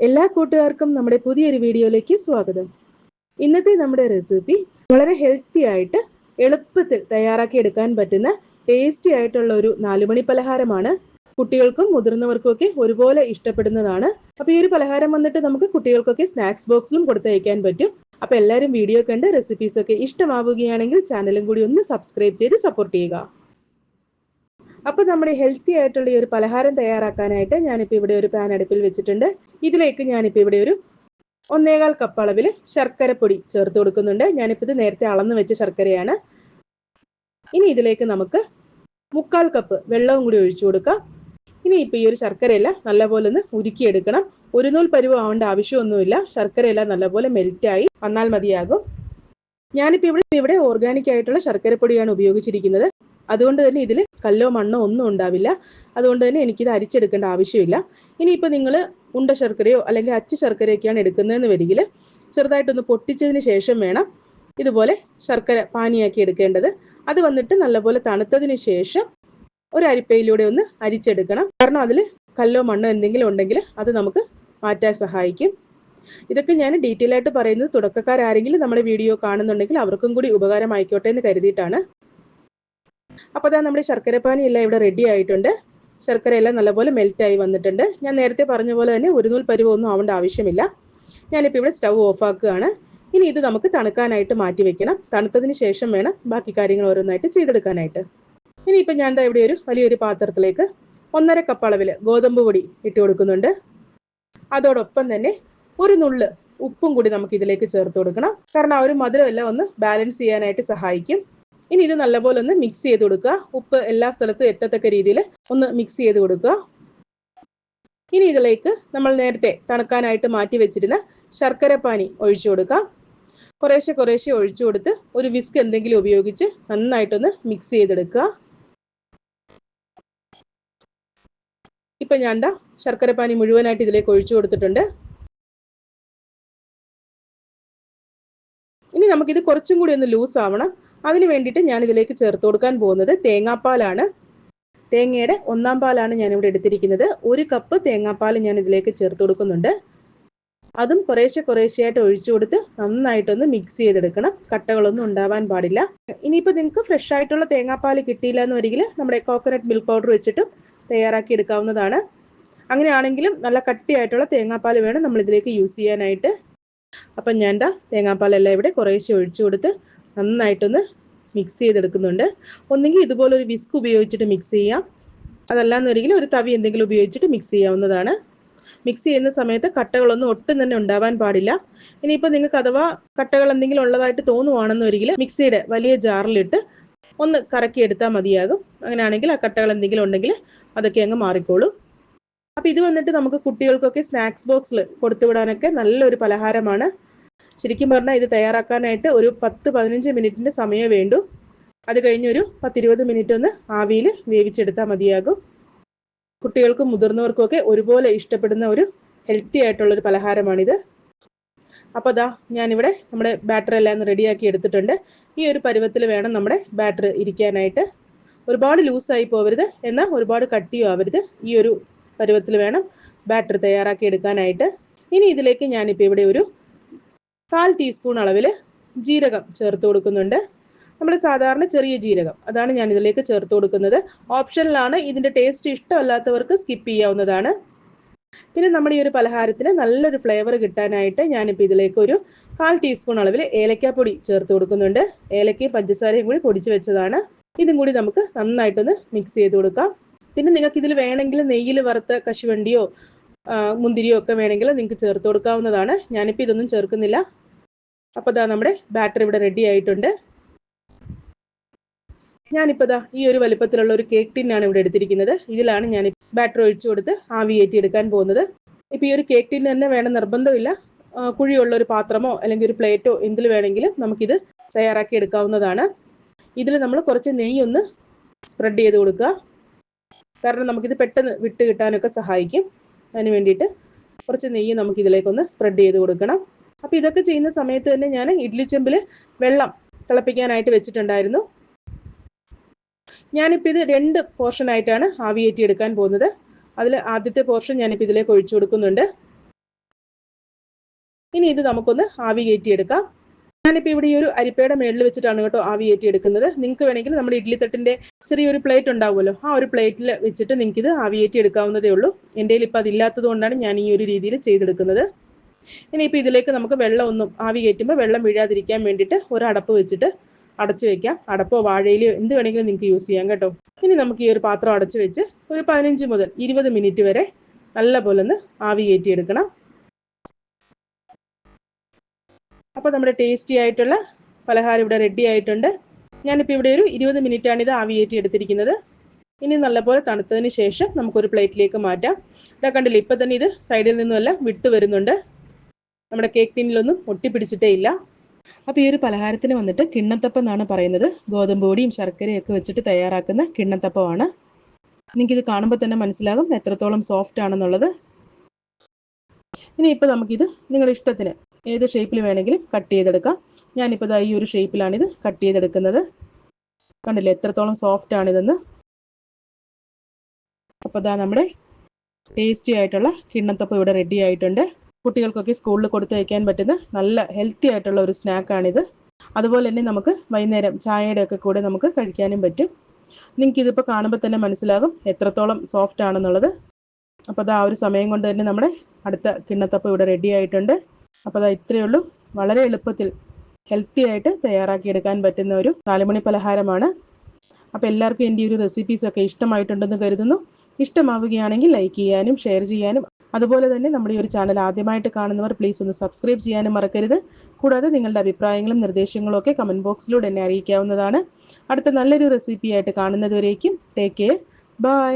എല്ലാ കൂട്ടുകാർക്കും നമ്മുടെ പുതിയൊരു വീഡിയോയിലേക്ക് സ്വാഗതം. ഇന്നത്തെ നമ്മുടെ റെസിപ്പി വളരെ ഹെൽത്തി ആയിട്ട് എളുപ്പത്തിൽ തയ്യാറാക്കി എടുക്കാൻ പറ്റുന്ന ടേസ്റ്റി ആയിട്ടുള്ള ഒരു നാലുമണി പലഹാരമാണ്. കുട്ടികൾക്കും മുതിർന്നവർക്കും ഒക്കെ ഒരുപോലെ ഇഷ്ടപ്പെടുന്നതാണ്. അപ്പൊ ഈ ഒരു പലഹാരം വന്നിട്ട് നമുക്ക് കുട്ടികൾക്കൊക്കെ സ്നാക്സ് ബോക്സിലും കൊടുത്തയക്കാൻ പറ്റും. അപ്പൊ എല്ലാവരും വീഡിയോ കണ്ട് റെസിപ്പീസ് ഒക്കെ ഇഷ്ടമാവുകയാണെങ്കിൽ ചാനലും കൂടി ഒന്ന് സബ്സ്ക്രൈബ് ചെയ്ത് സപ്പോർട്ട് ചെയ്യുക. അപ്പൊ നമ്മുടെ ഹെൽത്തി ആയിട്ടുള്ള ഈ ഒരു പലഹാരം തയ്യാറാക്കാനായിട്ട് ഞാനിപ്പോൾ ഇവിടെ ഒരു പാൻ അടുപ്പിൽ വെച്ചിട്ടുണ്ട്. ഇതിലേക്ക് ഞാനിപ്പോൾ ഇവിടെ ഒരു ഒന്നേകാൽ കപ്പ് അളവിൽ ശർക്കരപ്പൊടി ചേർത്ത് കൊടുക്കുന്നുണ്ട്. ഞാനിപ്പോൾ ഇത് നേരത്തെ അളന്ന് വെച്ച ശർക്കരയാണ്. ഇനി ഇതിലേക്ക് നമുക്ക് മുക്കാൽ കപ്പ് വെള്ളവും കൂടി ഒഴിച്ചു കൊടുക്കാം. ഇനി ഇപ്പോൾ ഈ ഒരു ശർക്കരയെല്ലാം നല്ലപോലെ ഒന്ന് ഉരുക്കിയെടുക്കണം. ഒരു നൂൽ പരുവ് ആവേണ്ട ആവശ്യമൊന്നുമില്ല. ശർക്കരയെല്ലാം നല്ലപോലെ മെൽറ്റായി വന്നാൽ മതിയാകും. ഞാനിപ്പോൾ ഇവിടെ ഇവിടെ ഓർഗാനിക് ആയിട്ടുള്ള ശർക്കരപ്പൊടിയാണ് ഉപയോഗിച്ചിരിക്കുന്നത്. അതുകൊണ്ട് തന്നെ ഇതിൽ കല്ലോ മണ്ണോ ഒന്നും ഉണ്ടാവില്ല. അതുകൊണ്ട് തന്നെ എനിക്കിത് അരിച്ചെടുക്കേണ്ട ആവശ്യമില്ല. ഇനിയിപ്പോൾ നിങ്ങൾ ഉണ്ട ശർക്കരയോ അല്ലെങ്കിൽ അച്ച് ശർക്കരയൊക്കെയാണ് എടുക്കുന്നതെന്ന് വരികിൽ ചെറുതായിട്ടൊന്ന് പൊട്ടിച്ചതിന് ശേഷം വേണം ഇതുപോലെ ശർക്കര പാനിയാക്കി എടുക്കേണ്ടത്. അത് വന്നിട്ട് നല്ലപോലെ തണുത്തതിന് ശേഷം ഒരു അരിപ്പയിലൂടെ ഒന്ന് അരിച്ചെടുക്കണം. കാരണം അതിൽ കല്ലോ മണ്ണോ എന്തെങ്കിലും ഉണ്ടെങ്കിൽ അത് നമുക്ക് മാറ്റാൻ സഹായിക്കും. ഇതൊക്കെ ഞാൻ ഡീറ്റെയിൽ ആയിട്ട് പറയുന്നത് തുടക്കക്കാരാരെങ്കിലും നമ്മുടെ വീഡിയോ കാണുന്നുണ്ടെങ്കിൽ അവർക്കും കൂടി ഉപകാരമായിക്കോട്ടെ എന്ന് കരുതിയിട്ടാണ്. അപ്പോൾ അതാ നമ്മുടെ ശർക്കരപ്പാനി എല്ലാം ഇവിടെ റെഡി ആയിട്ടുണ്ട്. ശർക്കര എല്ലാം നല്ലപോലെ മെൽറ്റായി വന്നിട്ടുണ്ട്. ഞാൻ നേരത്തെ പറഞ്ഞ പോലെ തന്നെ ഒരു നൂൽ ഒന്നും ആവേണ്ട ആവശ്യമില്ല. ഞാനിപ്പോൾ ഇവിടെ സ്റ്റൗ ഓഫ് ആക്കുകയാണ്. ഇനി ഇത് നമുക്ക് തണുക്കാനായിട്ട് മാറ്റി വെക്കണം. തണുത്തതിന് ശേഷം വേണം ബാക്കി കാര്യങ്ങൾ ഓരോന്നായിട്ട് ചെയ്തെടുക്കാനായിട്ട്. ഇനിയിപ്പോൾ ഞാൻ ഇവിടെ ഒരു വലിയൊരു പാത്രത്തിലേക്ക് ഒന്നര കപ്പ് അളവിൽ ഗോതമ്പ് പൊടി ഇട്ട് കൊടുക്കുന്നുണ്ട്. അതോടൊപ്പം തന്നെ ഒരു നുള്ള് ഉപ്പും കൂടി നമുക്ക് ഇതിലേക്ക് ചേർത്ത് കൊടുക്കണം. കാരണം ആ ഒരു മധുരമെല്ലാം ഒന്ന് ബാലൻസ് ചെയ്യാനായിട്ട് സഹായിക്കും. ഇനി ഇത് നല്ലപോലെ ഒന്ന് മിക്സ് ചെയ്ത് കൊടുക്കുക. ഉപ്പ് എല്ലാ സ്ഥലത്തും എത്തത്തക്ക രീതിയിൽ ഒന്ന് മിക്സ് ചെയ്ത് കൊടുക്കുക. ഇനി ഇതിലേക്ക് നമ്മൾ നേരത്തെ തണുക്കാനായിട്ട് മാറ്റി വെച്ചിരുന്ന ശർക്കരപ്പാനി ഒഴിച്ചു കൊടുക്കാം. കുറേശ്ശെ കുറേശ്ശെ ഒഴിച്ചു കൊടുത്ത് ഒരു വിസ്ക് എന്തെങ്കിലും ഉപയോഗിച്ച് നന്നായിട്ടൊന്ന് മിക്സ് ചെയ്തെടുക്കുക. ഇപ്പൊ ഞാൻ എന്താ ശർക്കരപ്പാനി മുഴുവനായിട്ട് ഇതിലേക്ക് ഒഴിച്ചു കൊടുത്തിട്ടുണ്ട്. ഇനി നമുക്കിത് കുറച്ചും കൂടി ഒന്ന് ലൂസ് ആവണം. അതിന് വേണ്ടിയിട്ട് ഞാൻ ഇതിലേക്ക് ചേർത്ത് കൊടുക്കാൻ പോകുന്നത് തേങ്ങാപ്പാലാണ്. തേങ്ങയുടെ ഒന്നാം പാലാണ് ഞാൻ ഇവിടെ എടുത്തിരിക്കുന്നത്. ഒരു കപ്പ് തേങ്ങാപ്പാൽ ഞാൻ ഇതിലേക്ക് ചേർത്ത് കൊടുക്കുന്നുണ്ട്. അതും കുറേശ്ശെ കുറേശ്ശെയായിട്ട് ഒഴിച്ചു കൊടുത്ത് നന്നായിട്ടൊന്ന് മിക്സ് ചെയ്തെടുക്കണം. കട്ടകളൊന്നും ഉണ്ടാവാൻ പാടില്ല. ഇനിയിപ്പോൾ നിങ്ങൾക്ക് ഫ്രഷ് ആയിട്ടുള്ള തേങ്ങാപ്പാൽ കിട്ടിയില്ല എന്ന് വരികിൽ നമ്മുടെ കോക്കനട്ട് മിൽക്ക് പൗഡർ വെച്ചിട്ടും തയ്യാറാക്കി എടുക്കാവുന്നതാണ്. അങ്ങനെയാണെങ്കിലും നല്ല കട്ടിയായിട്ടുള്ള തേങ്ങാപ്പാൽ വേണം നമ്മൾ ഇതിലേക്ക് യൂസ് ചെയ്യാനായിട്ട്. അപ്പം ഞാൻ തേങ്ങാപ്പാലെല്ലാം ഇവിടെ കുറേശ്ശെ ഒഴിച്ചു കൊടുത്ത് നന്നായിട്ടൊന്ന് മിക്സ് ചെയ്തെടുക്കുന്നുണ്ട്. ഒന്നെങ്കിൽ ഇതുപോലെ ഒരു വിസ്ക് ഉപയോഗിച്ചിട്ട് മിക്സ് ചെയ്യാം. അതല്ലാന്നുണ്ടെങ്കിൽ ഒരു തവി എന്തെങ്കിലും ഉപയോഗിച്ചിട്ട് മിക്സ് ചെയ്യാവുന്നതാണ്. മിക്സ് ചെയ്യുന്ന സമയത്ത് കട്ടകളൊന്നും ഒട്ടും തന്നെ ഉണ്ടാവാൻ പാടില്ല. ഇനിയിപ്പോൾ നിങ്ങൾക്ക് അഥവാ കട്ടകൾ എന്തെങ്കിലും ഉള്ളതായിട്ട് തോന്നുവാണെന്നൊരിക്കൽ മിക്സിയുടെ വലിയ ജാറിലിട്ട് ഒന്ന് കറക്കി എടുത്താൽ മതിയാകും. അങ്ങനെയാണെങ്കിൽ ആ കട്ടകൾ എന്തെങ്കിലും ഉണ്ടെങ്കിൽ അതൊക്കെ അങ്ങ് മാറിക്കോളും. അപ്പം ഇത് വന്നിട്ട് നമുക്ക് കുട്ടികൾക്കൊക്കെ സ്നാക്സ് ബോക്സിൽ കൊടുത്തുവിടാനൊക്കെ നല്ലൊരു പലഹാരമാണ്. ശരിക്കും പറഞ്ഞാൽ ഇത് തയ്യാറാക്കാനായിട്ട് ഒരു പത്ത് പതിനഞ്ച് മിനിറ്റിന്റെ സമയം വേണ്ടു. അത് കഴിഞ്ഞൊരു പത്തിരുപത് മിനിറ്റ് ഒന്ന് ആവിയിൽ വേവിച്ചെടുത്താൽ മതിയാകും. കുട്ടികൾക്കും മുതിർന്നവർക്കും ഒക്കെ ഒരുപോലെ ഇഷ്ടപ്പെടുന്ന ഒരു ഹെൽത്തി ആയിട്ടുള്ള ഒരു പലഹാരമാണിത്. അപ്പോൾ അതാ ഞാനിവിടെ നമ്മുടെ ബാറ്ററി എല്ലാം റെഡിയാക്കി എടുത്തിട്ടുണ്ട്. ഈ ഒരു പരുവത്തിൽ വേണം നമ്മുടെ ബാറ്ററി ഇരിക്കാനായിട്ട്. ഒരുപാട് ലൂസായി പോവരുത്. എന്നാൽ ഒരുപാട് കട്ടിയോ ആവരുത്. ഈ ഒരു പരുവത്തിൽ വേണം ബാറ്ററി തയ്യാറാക്കി എടുക്കാനായിട്ട്. ഇനി ഇതിലേക്ക് ഞാനിപ്പോൾ ഇവിടെ ഒരു കാൽ ടീസ്പൂൺ അളവിൽ ജീരകം ചേർത്ത് കൊടുക്കുന്നുണ്ട്. നമ്മൾ സാധാരണ ചെറിയ ജീരകം. അതാണ് ഞാൻ ഇതിലേക്ക് ചേർത്ത് കൊടുക്കുന്നത്. ഓപ്ഷനിലാണ് ഇതിന്റെ ടേസ്റ്റ് ഇഷ്ടമല്ലാത്തവർക്ക് സ്കിപ്പ് ചെയ്യാവുന്നതാണ്. പിന്നെ നമ്മുടെ ഈ ഒരു പലഹാരത്തിന് നല്ലൊരു ഫ്ലേവർ കിട്ടാനായിട്ട് ഞാനിപ്പോൾ ഇതിലേക്ക് ഒരു കാൽ ടീസ്പൂൺ അളവിൽ ഏലക്കാപ്പൊടി ചേർത്ത് കൊടുക്കുന്നുണ്ട്. ഏലക്കയും പഞ്ചസാരയും കൂടി പൊടിച്ച് വെച്ചതാണ്. ഇതും കൂടി നമുക്ക് നന്നായിട്ടൊന്ന് മിക്സ് ചെയ്ത് കൊടുക്കാം. പിന്നെ നിങ്ങൾക്ക് ഇതിൽ വേണമെങ്കിൽ നെയ്യിൽ വറുത്ത കശുവണ്ടിയോ മുന്തിരിയോ ഒക്കെ വേണമെങ്കിൽ നിങ്ങൾക്ക് ചേർത്ത് കൊടുക്കാവുന്നതാണ്. ഞാനിപ്പോൾ ഇതൊന്നും ചേർക്കുന്നില്ല. അപ്പോൾ ദാ നമ്മുടെ ബാറ്റർ ഇവിടെ റെഡി ആയിട്ടുണ്ട്. ഞാനിപ്പോൾ ദാ ഈ ഒരു വലിപ്പത്തിലുള്ള ഒരു കേക്ക് ടിന്നാണ് ഇവിടെ എടുത്തിരിക്കുന്നത്. ഇതിലാണ് ഞാൻ ബാറ്റർ ഒഴിച്ചു കൊടുത്ത് ആവി കയറ്റി എടുക്കാൻ പോകുന്നത്. ഇപ്പോൾ ഈ ഒരു കേക്ക് ടിന്ന് തന്നെ വേണം നിർബന്ധമില്ല. കുഴിയുള്ള ഒരു പാത്രമോ അല്ലെങ്കിൽ ഒരു പ്ലേറ്റോ എന്തിൽ വേണമെങ്കിലും നമുക്കിത് തയ്യാറാക്കി എടുക്കാവുന്നതാണ്. ഇതിൽ നമ്മൾ കുറച്ച് നെയ്യ് ഒന്ന് സ്പ്രെഡ് ചെയ്ത് കൊടുക്കുക. കാരണം നമുക്കിത് പെട്ടെന്ന് വിട്ട് കിട്ടാനൊക്കെ സഹായിക്കും. അതിന് വേണ്ടിയിട്ട് കുറച്ച് നെയ്യ് നമുക്കിതിലേക്കൊന്ന് സ്പ്രെഡ് ചെയ്ത് കൊടുക്കണം. അപ്പോൾ ഇതൊക്കെ ചെയ്യുന്ന സമയത്ത് തന്നെ ഞാൻ ഇഡ്ലി ചെമ്പിൽ വെള്ളം തിളപ്പിക്കാനായിട്ട് വെച്ചിട്ടുണ്ടായിരുന്നു. ഞാനിപ്പോൾ ഇത് രണ്ട് പോർഷനായിട്ടാണ് ആവിയേറ്റി എടുക്കാൻ പോകുന്നത്. അതിൽ ആദ്യത്തെ പോർഷൻ ഞാനിപ്പോൾ ഇതിലേക്ക് ഒഴിച്ചു കൊടുക്കുന്നുണ്ട്. ഇനി ഇത് നമുക്കൊന്ന് ആവി കയറ്റിയെടുക്കാം. ഞാനിപ്പോൾ ഇവിടെ ഈ ഒരു അരിപ്പയുടെ മേളിൽ വെച്ചിട്ടാണ് കേട്ടോ ആവി കയറ്റിയെടുക്കുന്നത്. നിങ്ങൾക്ക് വേണമെങ്കിൽ നമ്മുടെ ഇഡ്ഡലി തട്ടിന്റെ ചെറിയൊരു പ്ലേറ്റ് ഉണ്ടാവുമല്ലോ ആ ഒരു പ്ലേറ്റിൽ വെച്ചിട്ട് നിങ്ങൾക്ക് ഇത് ആവി കയറ്റിയെടുക്കാവുന്നതേ ഉള്ളൂ. എന്റെ കയ്യിൽ ഇപ്പോൾ അതില്ലാത്തത് കൊണ്ടാണ് ഞാൻ ഈ ഒരു രീതിയിൽ ചെയ്തെടുക്കുന്നത്. ഇനിയിപ്പോൾ ഇതിലേക്ക് നമുക്ക് വെള്ളം ഒന്നും ആവി കയറ്റുമ്പോൾ വെള്ളം വീഴാതിരിക്കാൻ വേണ്ടിയിട്ട് ഒരു അടപ്പ് വെച്ചിട്ട് അടച്ചു വെക്കാം. അടപ്പോ വാഴയിലോ എന്ത് വേണമെങ്കിലും നിങ്ങൾക്ക് യൂസ് ചെയ്യാം കേട്ടോ. ഇനി നമുക്ക് ഈ ഒരു പാത്രം അടച്ചു വെച്ച് ഒരു പതിനഞ്ച് മുതൽ ഇരുപത് മിനിറ്റ് വരെ നല്ല പോലെ ഒന്ന് ആവി കയറ്റിയെടുക്കണം. അപ്പോൾ നമ്മുടെ ടേസ്റ്റി ആയിട്ടുള്ള പലഹാരം ഇവിടെ റെഡി ആയിട്ടുണ്ട്. ഞാനിപ്പോൾ ഇവിടെ ഒരു ഇരുപത് മിനിറ്റാണ് ഇത് ആവി കയറ്റി എടുത്തിരിക്കുന്നത്. ഇനി നല്ലപോലെ തണുത്തതിന് ശേഷം നമുക്കൊരു പ്ലേറ്റിലേക്ക് മാറ്റാം. ഇതാ കണ്ടില്ല ഇപ്പം തന്നെ ഇത് സൈഡിൽ നിന്നുമെല്ലാം വിട്ടു വരുന്നുണ്ട്. നമ്മുടെ കേക്ക് ടിന്നിലൊന്നും ഒട്ടിപ്പിടിച്ചിട്ടേ ഇല്ല. അപ്പോൾ ഈ ഒരു പലഹാരത്തിന് വന്നിട്ട് കിണ്ണത്തപ്പം എന്നാണ് പറയുന്നത്. ഗോതമ്പ് പൊടിയും ശർക്കരയും ഒക്കെ വെച്ചിട്ട് തയ്യാറാക്കുന്ന കിണ്ണത്തപ്പമാണ്. നിങ്ങൾക്കിത് കാണുമ്പോൾ തന്നെ മനസ്സിലാകും എത്രത്തോളം സോഫ്റ്റ് ആണെന്നുള്ളത്. ഇനി ഇപ്പോൾ നമുക്കിത് നിങ്ങളുടെ ഇഷ്ടത്തിന് ഏത് ഷേപ്പിൽ വേണമെങ്കിലും കട്ട് ചെയ്തെടുക്കാം. ഞാനിപ്പോൾ ഈ ഒരു ഷേപ്പിലാണിത് കട്ട് ചെയ്തെടുക്കുന്നത്. കണ്ടില്ലേ എത്രത്തോളം സോഫ്റ്റ് ആണിതെന്ന്. അപ്പോൾ ഇതാ നമ്മുടെ ടേസ്റ്റി ആയിട്ടുള്ള കിണ്ണത്തപ്പം ഇവിടെ റെഡി ആയിട്ടുണ്ട്. കുട്ടികൾക്കൊക്കെ സ്കൂളിൽ കൊടുത്ത് വയ്ക്കാൻ പറ്റുന്ന നല്ല ഹെൽത്തി ആയിട്ടുള്ള ഒരു സ്നാക്കാണിത് അതുപോലെ തന്നെ നമുക്ക് വൈകുന്നേരം ചായയുടെ ഒക്കെ കൂടെ നമുക്ക് കഴിക്കാനും പറ്റും. നിങ്ങൾക്ക് ഇതിപ്പോൾ കാണുമ്പോൾ തന്നെ മനസ്സിലാകും എത്രത്തോളം സോഫ്റ്റ് ആണെന്നുള്ളത്. അപ്പോൾ അത് ആ ഒരു സമയം കൊണ്ട് തന്നെ നമ്മുടെ അടുത്ത കിണ്ണത്തപ്പം ഇവിടെ റെഡി ആയിട്ടുണ്ട്. അപ്പോൾ അത് ഇത്രയേ ഉള്ളൂ. വളരെ എളുപ്പത്തിൽ ഹെൽത്തി ആയിട്ട് തയ്യാറാക്കിയെടുക്കാൻ പറ്റുന്ന ഒരു നാലുമണി പലഹാരമാണ്. അപ്പോൾ എല്ലാവർക്കും എന്റെ ഈ ഒരു റെസിപ്പീസൊക്കെ ഇഷ്ടമായിട്ടുണ്ടെന്ന് കരുതുന്നു. ഇഷ്ടമാവുകയാണെങ്കിൽ ലൈക്ക് ചെയ്യാനും ഷെയർ ചെയ്യാനും അതുപോലെ തന്നെ നമ്മുടെ ഈ ഒരു ചാനൽ ആദ്യമായിട്ട് കാണുന്നവർ പ്ലീസ് ഒന്ന് സബ്സ്ക്രൈബ് ചെയ്യാനും മറക്കരുത്. കൂടാതെ നിങ്ങളുടെ അഭിപ്രായങ്ങളും നിർദ്ദേശങ്ങളും ഒക്കെ കമന്റ് ബോക്സിലൂടെ എന്നെ അറിയിക്കാവുന്നതാണ്. അടുത്ത നല്ലൊരു റെസിപ്പി ആയിട്ട് കാണുന്നതുവരേക്കും ടേക്ക് കെയർ ബൈ